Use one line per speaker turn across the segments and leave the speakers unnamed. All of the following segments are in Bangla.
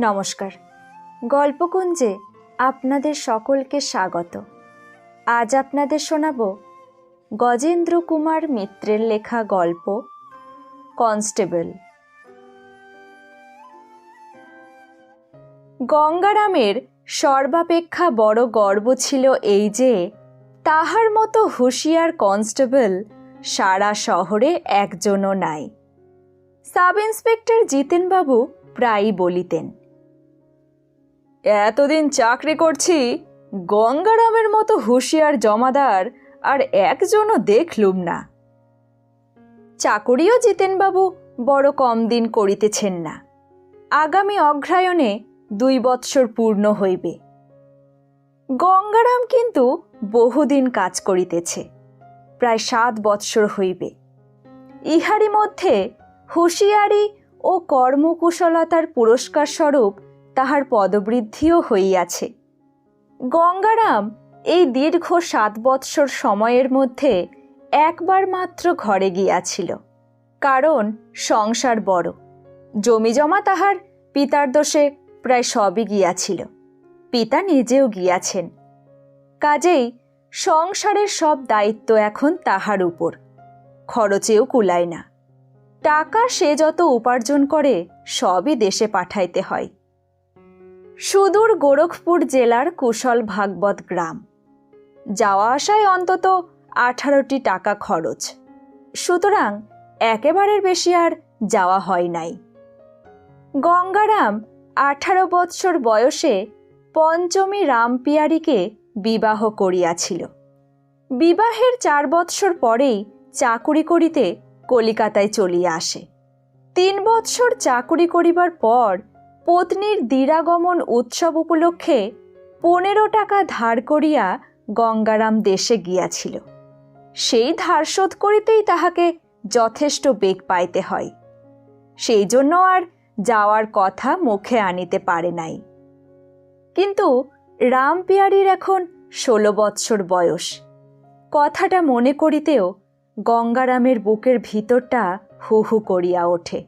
নমস্কার। গল্পকুঞ্জে আপনাদের সকলকে স্বাগত। আজ আপনাদের শোনাব গজেন্দ্র কুমার মিত্রের লেখা গল্প, কনস্টেবল। গঙ্গারামের সর্বাপেক্ষা বড় গর্ব ছিল এই যে, তাহার মতো হুঁশিয়ার কনস্টেবল সারা শহরে একজনও নাই। সাব ইন্সপেক্টর জিতেনবাবু প্রায়ই বলিতেন এতদিন চাকরি করছি, গঙ্গারামের মতো হুঁশিয়ার জমাদার আর একজনও দেখলুম না। চাকরিও জিতেনবাবু বড় কম দিন করিতেছেন না। আগামী অগ্রায়ণে দুই বৎসর পূর্ণ হইবে। গঙ্গারাম কিন্তু বহুদিন কাজ করিতেছে, প্রায় সাত বৎসর হইবে। ইহারি মধ্যে হুঁশিয়ারি ও কর্মকুশলতার পুরস্কার স্বরূপ তাহার পদবৃদ্ধিও হইয়াছে। গঙ্গারাম এই দীর্ঘ সাত বৎসর সময়ের মধ্যে একবার মাত্র ঘরে গিয়াছিল, কারণ সংসার বড়। জমিজমা তাহার পিতার দোষে প্রায় সবই গিয়াছিল, পিতা নিজেও গিয়াছেন। কাজেই সংসারের সব দায়িত্ব এখন তাহার উপর, খরচেও কুলায় না। টাকা সে যত উপার্জন করে, সবই দেশে পাঠাইতে হয়। সুদূর গোরখপুর জেলার কুশল ভাগবত গ্রাম। যাওয়া আসায় অন্তত আঠারোটি টাকা খরচ। সুতরাং একেবারের বেশি আর যাওয়া হয় নাই। গঙ্গারাম আঠারো বৎসর বয়সে পঞ্চমী রামপিয়ারিকে বিবাহ করিয়াছিল। বিবাহের চার বৎসর পরেই চাকুরি করিতে কলিকাতায় চলিয়া আসে। তিন বৎসর চাকুরি করিবার পর পত্নীর দিরাগমন উৎসব উপলক্ষে পনেরো টাকা ধার করিয়া গঙ্গারাম দেশে গিয়াছিল। সেই ধার শোধ করিতেই তাহাকে যথেষ্ট বেগ পাইতে হয়। সেই জন্য আর যাওয়ার কথা মুখে আনিতে পারে নাই। কিন্তু রামপিয়ারির এখন ষোলো বৎসর বয়স। কথাটা মনে করিতেও গঙ্গারামের বুকের ভিতরটা হু হু করিয়া ওঠে।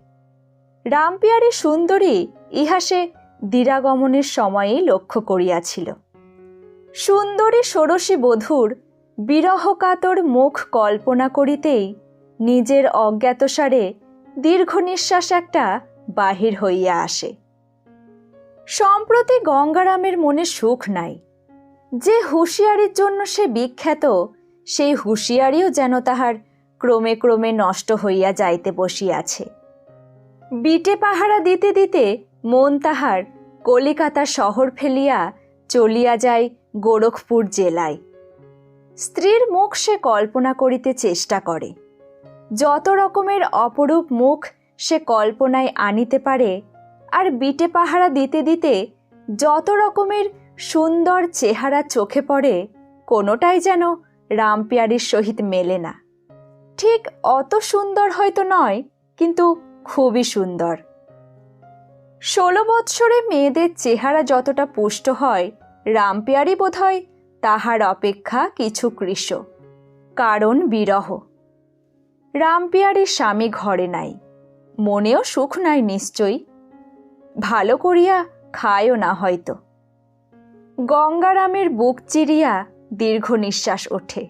রামপিয়ারি সুন্দরী ইহাসে দিরাগমনের সময়েই লক্ষ্য করিয়াছিল। সুন্দরী ষোড়শী বধূর বিরহকাতর মুখ কল্পনা করিতেই নিজের অজ্ঞাতসারে দীর্ঘ নিঃশ্বাস একটা বাহির হইয়া আসে। সম্প্রতি গঙ্গারামের মনে সুখ নাই। যে হুঁশিয়ারির জন্য সে বিখ্যাত, সেই হুঁশিয়ারিও যেন তাহার ক্রমে ক্রমে নষ্ট হইয়া যাইতে বসিয়াছে। বিটে পাহারা দিতে দিতে মন তাহার কলিকাতা শহর ফেলিয়া চলিয়া যায় গোরখপুর জেলায়। স্ত্রীর মুখ সে কল্পনা করিতে চেষ্টা করে। যত রকমের অপরূপ মুখ সে কল্পনায় আনিতে পারে, আর বিটে পাহারা দিতে দিতে যত রকমের সুন্দর চেহারা চোখে পড়ে, কোনোটাই যেন রামপিয়ারির সহিত মেলে না। ঠিক অত সুন্দর হয়তো নয়, কিন্তু খুবই সুন্দর। ষোলো বৎসরে মেয়েদের চেহারা যতটা পুষ্ট হয় রামপিয়ারি বোধ হয় তাহার অপেক্ষা কিছু কৃষ। কারণ বিরহ। রামপিয়ারির স্বামী ঘরে নাই। মনেও সুখ নাই নিশ্চয়ই। ভালো করিয়া খায়ও না হয়তো। গঙ্গারামের বুক চিরিয়া দীর্ঘ নিঃশ্বাস ওঠে।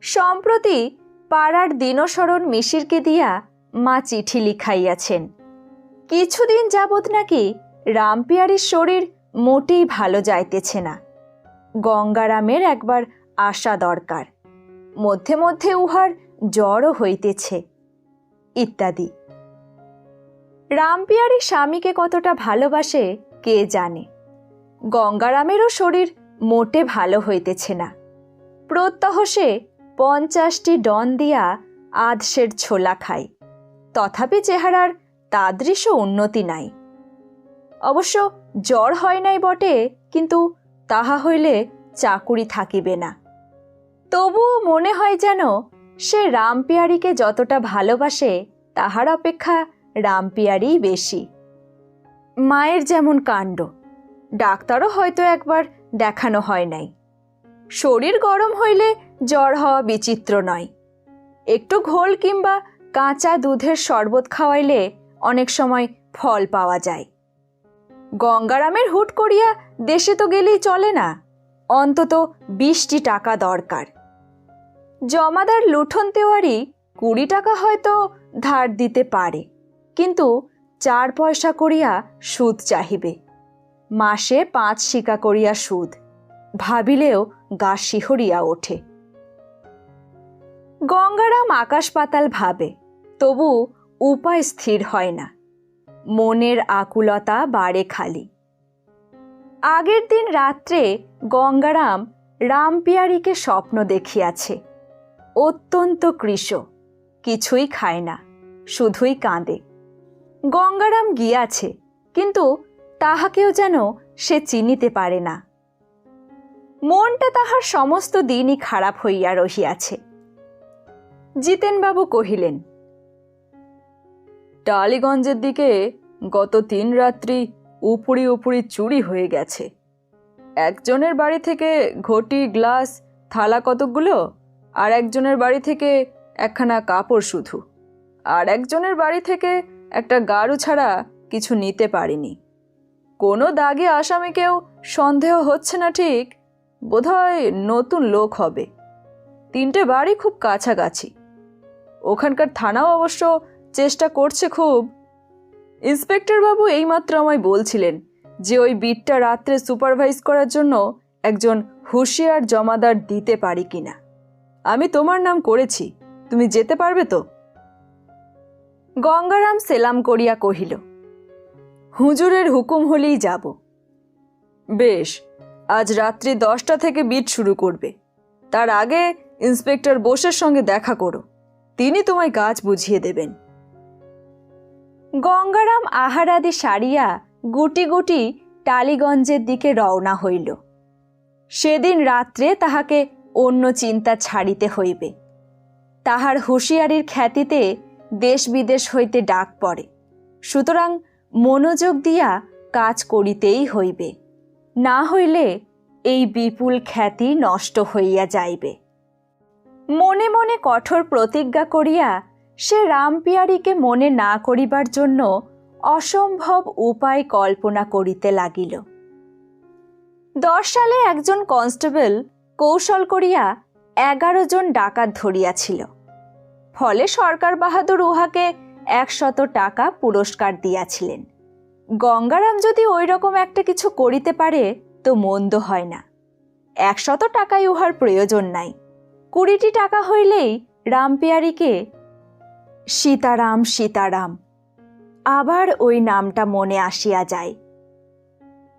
সম্প্রতি পাড়ার দিনসরণ মিশিরকে দিয়া মা চিঠি লিখাইয়াছেন। কিছুদিন যাবৎ নাকি রামপিয়ারির শরীর মোটেই ভালো যাইতেছে না। গঙ্গারামের একবার আসা দরকার। মধ্যে মধ্যে উহার জ্বরও হইতেছে, ইত্যাদি। রামপিয়ারি স্বামীকে কতটা ভালোবাসে কে জানে? গঙ্গারামেরও শরীর মোটে ভালো হইতেছে না। প্রত্যহ সে পঞ্চাশটি ডন দিয়া আধসের ছোলা খায়। তথাপি চেহারার তাদৃশ উন্নতি নাই। অবশ্য জ্বর হয় নাই বটে, কিন্তু তাহা হইলে চাকুরি থাকিবে না। তবুও মনে হয় যেন সে রামপিয়ারিকে যতটা ভালোবাসে, তাহার অপেক্ষা রামপিয়ারিই বেশি। মায়ের যেমন কাণ্ড, ডাক্তারও হয়তো একবার দেখানো হয় নাই। শরীর গরম হইলে জ্বর হওয়া বিচিত্র নয়। একটু ঘোল কিংবা কাঁচা দুধের শরবত খাওয়াইলে অনেক সময় ফল পাওয়া যায়। গঙ্গারামের হুট করিয়া দেশে তো গেলেই চলে না, অন্তত বিশটি টাকা দরকার। জমাদার লুঠন তেওয়ারি কুড়ি টাকা হয়তো ধার দিতে পারে, কিন্তু চার পয়সা করিয়া সুদ চাহিবে। মাসে পাঁচ শিকা করিয়া সুদ, ভাবিলেও গা শিহরিয়া ওঠে। গঙ্গারাম আকাশ পাতাল ভাবে, তবু উপায় স্থির হয় না। মনের আকুলতা বাড়ে খালি। আগের দিন রাত্রে গঙ্গারাম রামপিয়ারিকে স্বপ্ন দেখিয়াছে। অত্যন্ত কৃশ কিছুই খায় না, শুধুই কাঁদে। গঙ্গারাম গিয়াছে, কিন্তু তাহাকেও যেন সে চিনিতে পারে না। মনটা তাহার সমস্ত দিনই খারাপ হইয়া রহিয়াছে। জিতেনবাবু কহিলেন টালিগঞ্জের দিকে গত তিন রাত্রি উপরি উপরি চুরি হয়ে গেছে। একজনের বাড়ি থেকে ঘটি, গ্লাস, থালা কতকগুলো আর একজনের বাড়ি থেকে একখানা কাপড় শুধু। আর একজনের বাড়ি থেকে একটা গাড়ু ছাড়া কিছু নিতে পারিনি। কোনো দাগে আসামিকেও সন্দেহ হচ্ছে না ঠিক, বোধহয় নতুন লোক হবে। তিনটে বাড়ি খুব কাছাকাছি। ওখানকার থানাও অবশ্য চেষ্টা করছে খুব। ইন্সপেক্টর বাবু এইমাত্র আমায় বলছিলেন যে ওই বিটটা রাত্রে সুপারভাইজ করার জন্য একজন হুঁশিয়ার জমাদার দিতে পারি কিনা। আমি তোমার নাম করেছি, তুমি যেতে পারবে তো? গঙ্গারাম সেলাম করিয়া কহিল, হুজুরের হুকুম হলেই যাব। বেশ, আজ রাত্রি দশটা থেকে বিট শুরু করবে। তার আগে ইন্সপেক্টর বোসের সঙ্গে দেখা করো, তিনি তোমায় কাজ বুঝিয়ে দেবেন। গঙ্গারাম আহারাদি সারিয়া গুটি গুটি টালিগঞ্জের দিকে রওনা হইল। সেদিন রাত্রে তাহাকে অন্য চিন্তা ছাড়িতে হইবে। তাহার হুঁশিয়ারির খ্যাতিতে দেশ বিদেশ হইতে ডাক পড়ে। সুতরাং মনোযোগ দিয়া কাজ করিতেই হইবে। না হইলে এই বিপুল খ্যাতি নষ্ট হইয়া যাইবে। মনে মনে কঠোর প্রতিজ্ঞা করিয়া সে রামপিয়ারিকে মনে না করিবার জন্য অসম্ভব উপায় কল্পনা করিতে লাগিল। দশ সালে একজন কনস্টেবল কৌশল করিয়া এগারো জন ডাকাত ধরিয়াছিল। ফলে সরকার বাহাদুর উহাকে একশত টাকা পুরস্কার দিয়াছিলেন। গঙ্গারাম যদি ওই রকম একটা কিছু করিতে পারে, তো মন্দ হয় না। একশত টাকায় উহার প্রয়োজন নাই। কুড়িটি টাকা হইলেই রামপিয়ারিকে সীতারাম সীতারাম। আবার ওই নামটা মনে আসিয়া যায়।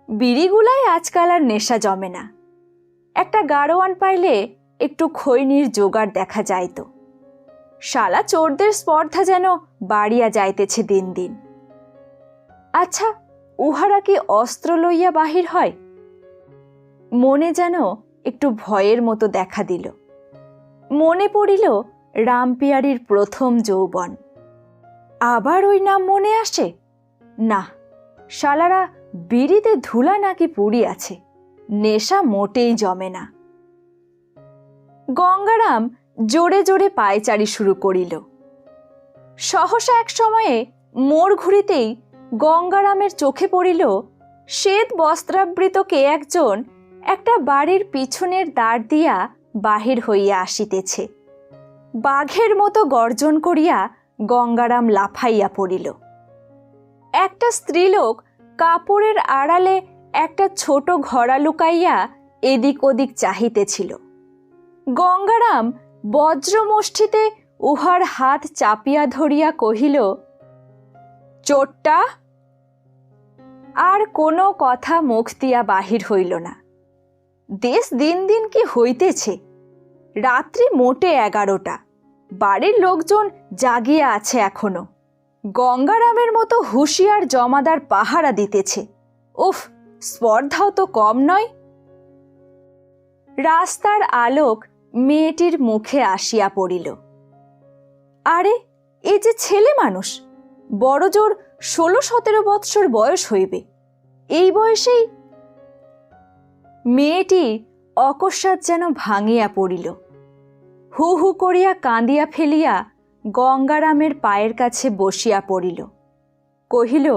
বিড়িগুলাই আজকাল আর নেশা জমে না। একটা গাড়োয়ান পাইলে একটু খৈনির জোগাড় দেখা যাইত শালা চোরদের স্পর্ধা যেন বাড়িয়া যাইতেছে দিন দিন। আচ্ছা উহারা কি অস্ত্র লইয়া বাহির হয়? মনে যেন একটু ভয়ের মতো দেখা দিল। মনে পড়িল রামপিয়ারির প্রথম যৌবন। আবার ওই নাম মনে আসে না, শালারা বিড়িতে ধুলা নাকি পুড়ি আছে, নেশা মোটেই জমে না। গঙ্গারাম জোরে জোরে পায়চারি শুরু করিল। সহসা এক সময়ে মোড় ঘুরিতেই গঙ্গারামের চোখে পড়িল শ্বেত বস্ত্রাবৃত কে একজন একটা বাড়ির পিছনের দ্বার দিয়া বাহির হইয়া আসিতেছে। বাঘের মতো গর্জন করিয়া গঙ্গারাম লাফাইয়া পড়িল। একটা স্ত্রীলোক কাপড়ের আড়ালে একটা ছোট ঘড়া লুকাইয়া এদিক ওদিক চাহিতেছিল। গঙ্গারাম বজ্রমুষ্ঠিতে উহার হাত চাপিয়া ধরিয়া কহিল চোরটা আর কোনো কথা মুখ দিয়া বাহির হইল না। দেশ দিন দিন কি হইতেছে? রাত্রি মোটে এগারোটা। বাড়ির লোকজন জাগিয়া আছে এখনও। গঙ্গারামের মতো হুঁশিয়ার জমাদার পাহারা দিতেছে। উফ, স্পর্ধাও তো কম নয়। রাস্তার আলোক মেয়েটির মুখে আসিয়া পড়িল। আরে, এ যে ছেলে মানুষ! বড় জোর ষোলো সতেরো বৎসর বয়স হইবে। এই বয়সেই মেয়েটি অকস্মাৎ যেন ভাঙিয়া পড়িল। হু হু করিয়া কাঁদিয়া ফেলিয়া গঙ্গারামের পায়ের কাছে বসিয়া পড়িল। কহিল,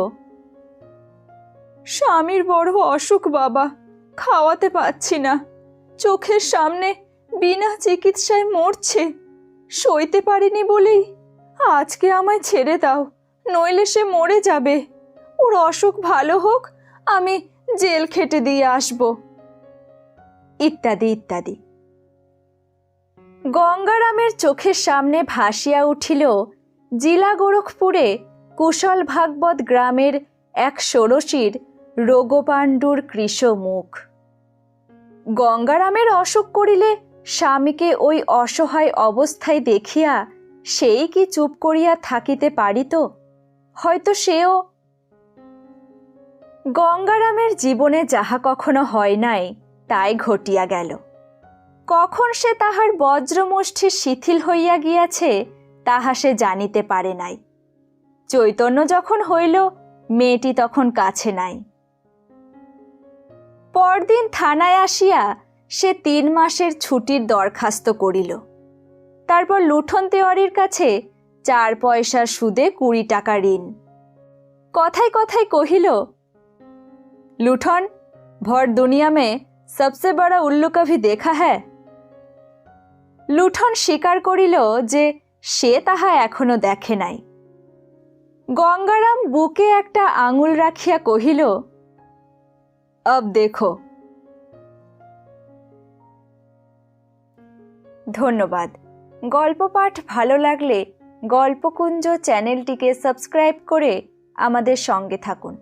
স্বামীর বড় অসুখ বাবা, খাওয়াতে পাচ্ছি না। চোখের সামনে বিনা চিকিৎসায় মরছে। সইতে পারিনি বলেই আজকে আমায় ছেড়ে দাও, নইলে সে মরে যাবে। ওর অসুখ ভালো হোক, আমি জেল খেটে দিয়ে আসব। ইত্যাদি ইত্যাদি। গঙ্গারামের চোখের সামনে ভাসিয়া উঠিল জিলা গোরখপুরে কুশল ভাগবত গ্রামের এক ষোড়শীর রোগপাণ্ডুর কৃষ মুখ গঙ্গারামের অসুখ করিলে স্বামীকে ওই অসহায় অবস্থায় দেখিয়া সেই কি চুপ করিয়া থাকিতে পারিত? হয়তো সেও গঙ্গারামের জীবনে যাহা কখনো হয় নাই, তাই ঘটিয়া গেল। কখন সে তাহার বজ্রমুষ্টি শিথিল হইয়া গিয়াছে, তাহা সে জানিতে পারে নাই। চৈতন্য যখন হইল, মেয়েটি তখন কাছে নাই। পরদিন থানায় আসিয়া সে তিন মাসের ছুটির দরখাস্ত করিল। তারপর লুঠন তেওয়ারির কাছে চার পয়সার সুদে কুড়ি টাকা ঋণ। কথায় কথায় কহিল, লুঠন, ভর দুনিয়া মে সবসে বড় উল্লু কভি দেখা হ্যায়? লুঠন স্বীকার করিল যে সে তাহা এখনও দেখে নাই। গঙ্গারাম বুকে একটা আঙুল রাখিয়া কহিল অব দেখো। ধন্যবাদ। গল্প পাঠ ভালো লাগলে গল্পকুঞ্জ চ্যানেলটিকে সাবস্ক্রাইব করে আমাদের সঙ্গে থাকুন।